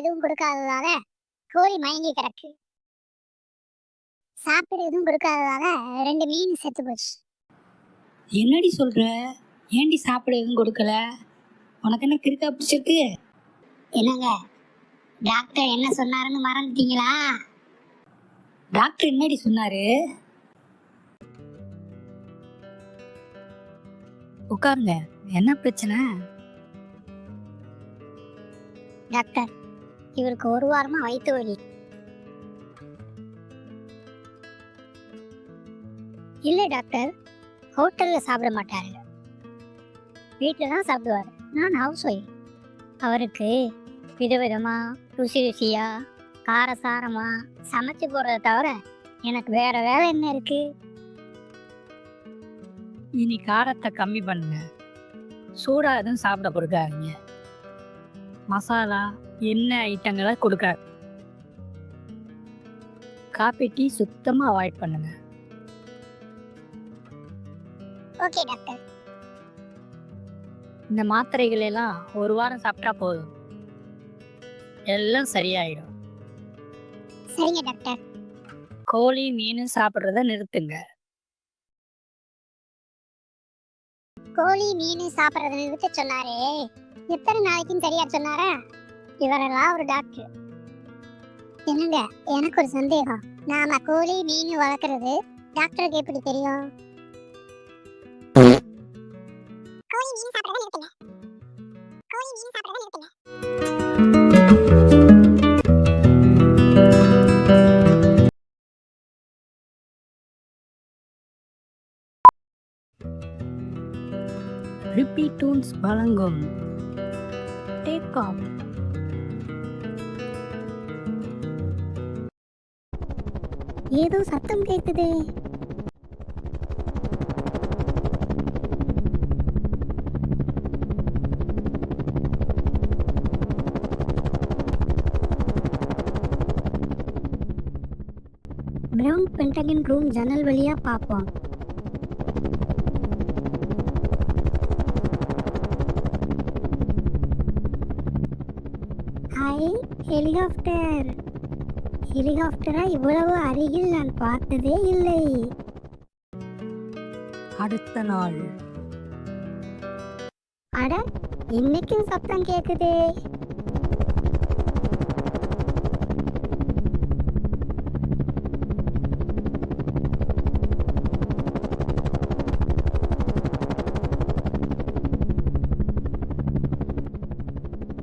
எதுவும் கொடுக்காததால கோழி மயங்கி கிடக்கு. சாப்பிட எதுவும் கொடுக்காததால ரெண்டு மீன் செத்து போச்சு. என்னடி சொல்ற? ஏன்டி சாப்பிட எதுவும் கொடுக்கல? உனக்கு என்ன கிறுக்கா பிடிச்சிருக்கு என்னங்க? டாக்டர் என்ன சொன்னாருன்னு மறந்துட்டீங்களா? டாக்டர் என்னடி சொன்னாரு? உட்காருங்க. என்ன பிரச்சனை? டாக்டர் இவருக்கு ஒரு வாரமா வயிற்று வலி. இல்லை டாக்டர். ஹோட்டலில் சாப்பிட மாட்டாரு. வீட்டில் தான் சாப்பிடுவார். நான் ஹவுஸ் ஒய்ஃப் அவருக்கு விதவிதமாக ருசி ருசியாக காரசாரமாக சமைச்சு போடுறத தவிர எனக்கு வேற வேலை என்ன இருக்கு? இனி காரத்தை கம்மி பண்ணுங்க. சூடாக எதுவும் சாப்பிட கொடுக்காதீங்க மசாலா எண்ணெய் ஐட்டங்களை கொடுக்காது காப்பி டீ சுத்தமா அவாய்ட் பண்ணுங்க. Okay doctor. இந்த மாத்திரைகள் எல்லாம் ஒரு வாரம் சாப்பிட்டா போதும். எல்லாம் சரியாயிடும். சரிங்க டாக்டர். கோழி மீன் சாப்பிட்றத நிறுத்துங்க. கோழி மீன் சாப்பிட்றத நிறுத்த சொன்னாரே. எத்தனை நாளைக்குன்னு சரியா சொன்னாரா? இவரெல்லாம் ஒரு டாக்டர் என்னங்க எனக்கு ஒரு சந்தேகம். நாம கோழி மீன் வளர்க்கறது டாக்டருக்கு எப்படி தெரியும்? கோழி மீன் சாப்பிட்றத நிறுத்துங்க. கோழி மீன் சாப்பிட்றத நிறுத்துங்க. ரிப்பீட் டூன்ஸ் வழங்கும். டேக் ஆஃப் ஏதோ சத்தம் கேட்குதே பிரவுன் பென்டகன் ரூம் ஜன்னல் வழியா பார்ப்போம். ஹாய் ஹெலிகாப்டர் ஹெலிகாப்டரா இவ்வளவு அருகில் நான் பார்த்ததே இல்லை. அடுத்த நாள். அட இன்னைக்கும் சத்தம் கேக்குதே.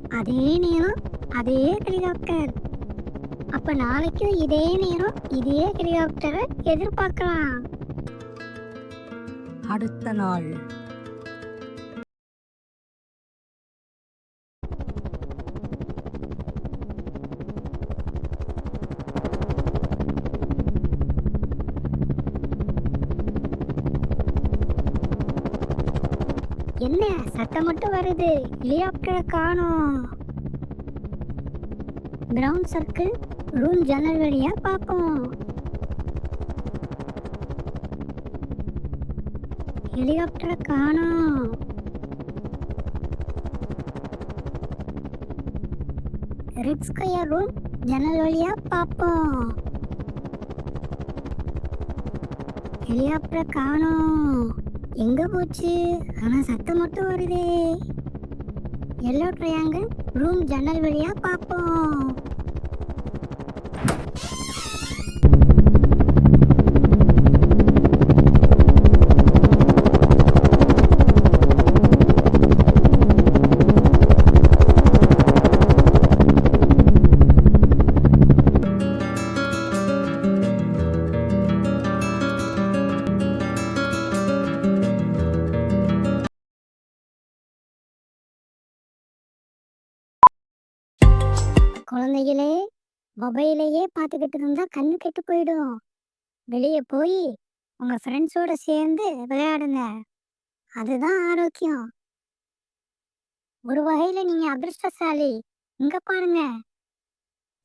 அதே நேரம் அதே ஹெலிகாப்டர் அப்ப நாளைக்கும் இதே நேரம் இதே ஹெலிகாப்டரை எதிர்பார்க்கலாம். அடுத்த நாள். என்ன சத்தம் மட்டும் வருது. ஹெலிகாப்டரை காணோம். கிரவுண்ட் சர்க்கிள் ரூம் ஜன்னல் வழியா பார்ப்போம் ஹெலிகாப்டரை காணோம். ரெட் ஸ்கொயர் ரூம் ஜன்னல் வழியா பார்ப்போம். ஹெலிகாப்டரை காணோம். எங்க போச்சு? ஆனா சத்தம் மட்டும் வருதே. எல்லோ ட்ரையாங்கிள் ரூம் ஜன்னல் வழியா பார்ப்போம். குழந்தைகளே மொபைலையே பார்த்துக்கிட்டு இருந்தா கண்ணு கெட்டு போயிடும். வெளியே போய் உங்க ஃப்ரெண்ட்ஸோட சேர்ந்து விளையாடுங்க. அதுதான் ஆரோக்கியம். ஒரு வகையில நீங்க அதிர்ஷ்டசாலி. இங்க பாருங்க.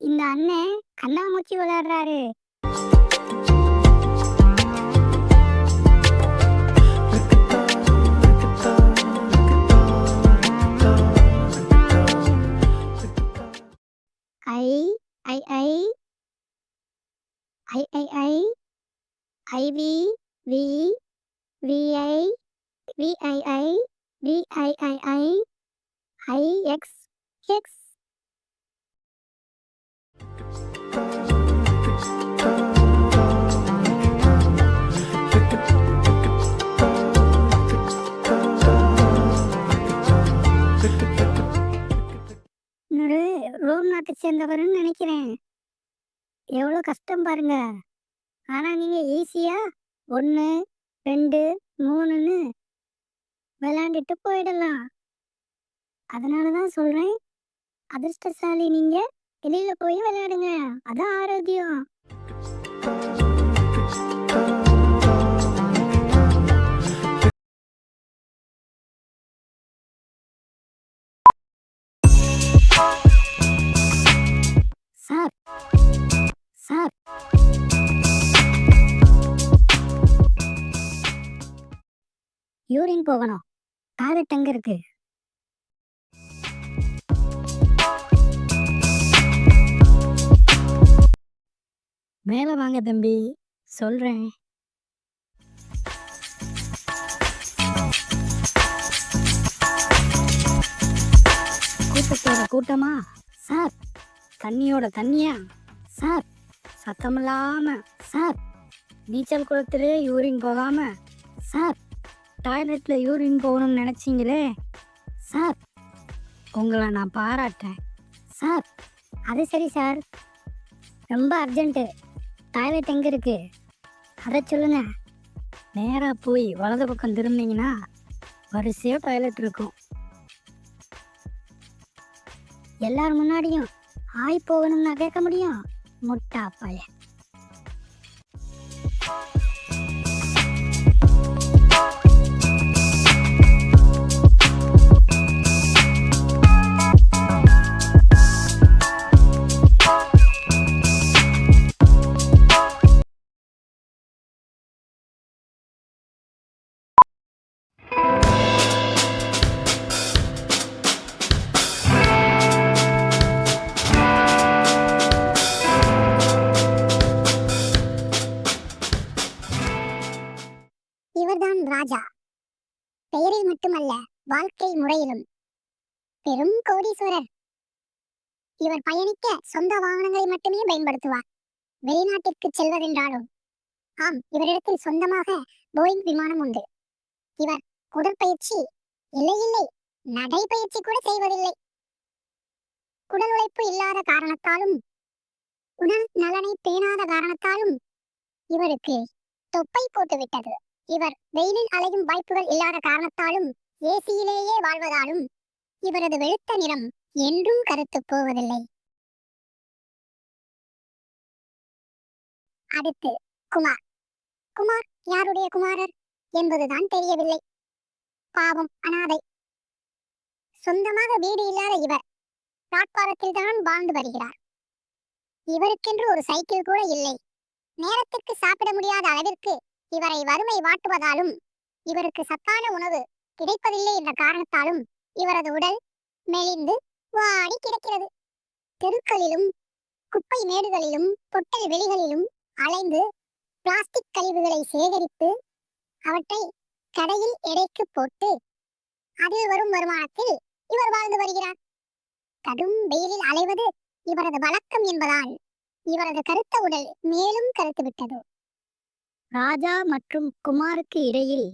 இந்த அண்ணன் கண்ணாமூச்சி விளையாடுறாரு. I I I I V V V I V I I V I I I I X X இன்னொரு ரோம் நாட்டை சேர்ந்தவர்னு நினைக்கிறேன். எவ்வளோ கஷ்டம் பாருங்க. ஆனால் நீங்கள் ஈஸியாக ஒன்று ரெண்டு மூணுன்னு விளாண்டுட்டு போயிடலாம். அதனால தான் சொல்கிறேன் அதிர்ஷ்டசாலி நீங்கள் வெளியில் போய் விளையாடுங்க. அதான் ஆரோக்கியம். யூரின் போகணும். டாய்லெட் எங்க இருக்கு. மேல வாங்க தம்பி. சொல்றேன். கூட்டத்தோட கூட்டமா? சார் தண்ணியோட தண்ணியா? சார் சத்தமில்லாம. சார் நீச்சல் குளத்திலே யூரின் போகாம. சார் டாய்லெட்டில் யூரின் போகணும்னு நினச்சிங்களே? சார் உங்களை நான் பாராட்டேன் சார் அது சரி சார். ரொம்ப அர்ஜென்ட்டு. டாய்லெட் எங்கே இருக்குது அதை சொல்லுங்க. நேராக போய் வலது பக்கம் திரும்பினீங்கன்னா வரிசையாக டாய்லெட் இருக்கும். எல்லார் முன்னாடியும் ஆய் போகணும்னா கேட்க முடியும்? முட்டா பையன். பெயரில் மட்டுமல்ல வாழ்க்கை முறையிலும். பெரும் கோடீஸ்வரர். இவர் பயணிக்க சொந்த வாகனங்களை மட்டுமே பயன்படுத்துவார். வெளிநாட்டிற்கு செல்வதென்றாலும். ஆம் இவரிடத்தில் சொந்தமாக போயிங் விமானம் உண்டு. இவர் உடற்பயிற்சி இல்லை இல்லை நடைப்பயிற்சி கூட செய்வதில்லை. குடல் உழைப்பு இல்லாத காரணத்தாலும் உடல் நலனை பேணாத காரணத்தாலும் இவருக்கு தொப்பை போட்டுவிட்டது. இவர் வெயிலில் அலையும் வாய்ப்புகள் இல்லாத காரணத்தாலும் ஏசியிலேயே வாழ்வதாலும் இவரது வெளுத்த நிறம் என்றும் கருத்து போவதில்லை. அடுத்து குமார். குமார் யாருடைய குமாரர் என்பதுதான் தெரியவில்லை. பாவம் அனாதை. சொந்தமாக வீடு இல்லாத இவர் பிளாட்பாரத்தில் தான் வாழ்ந்து வருகிறார். இவருக்கென்று ஒரு சைக்கிள் கூட இல்லை. நேரத்திற்கு சாப்பிட முடியாத அளவிற்கு இவரை வறுமை வாட்டுவதாலும் இவருக்கு சத்தான உணவு கிடைப்பதில்லை என்ற காரணத்தாலும் இவரது உடல் மெலிந்து வாடி கிடக்கிறது. தெருக்களிலும் குப்பை மேடுகளிலும் பொட்டல் வெளிகளிலும் அலைந்து பிளாஸ்டிக் கழிவுகளை சேகரித்து அவற்றை கடையில் எடைக்கு போட்டு அதில் வரும் வருமானத்தில் இவர் வாழ்ந்து வருகிறார். கடும் வெயிலில் அலைவது இவரது வழக்கம் என்பதால் இவரது கருத்த உடல் மேலும் கருத்து விட்டது. ராஜா மற்றும் குமாருக்கு இடையில்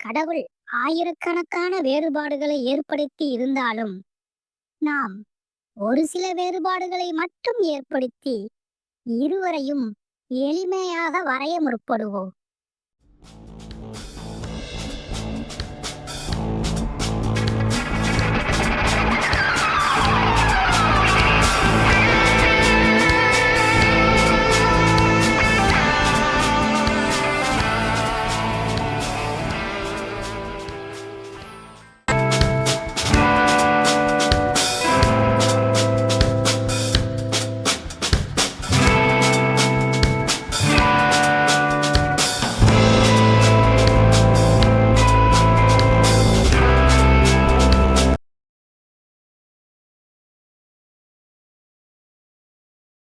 கடவுள் ஆயிரக்கணக்கான வேறுபாடுகளை ஏற்படுத்தி இருந்தாலும் நாம் ஒரு சில வேறுபாடுகளை மட்டும் ஏற்படுத்தி இருவரையும் எளிமையாக வரைய முற்படுவோம்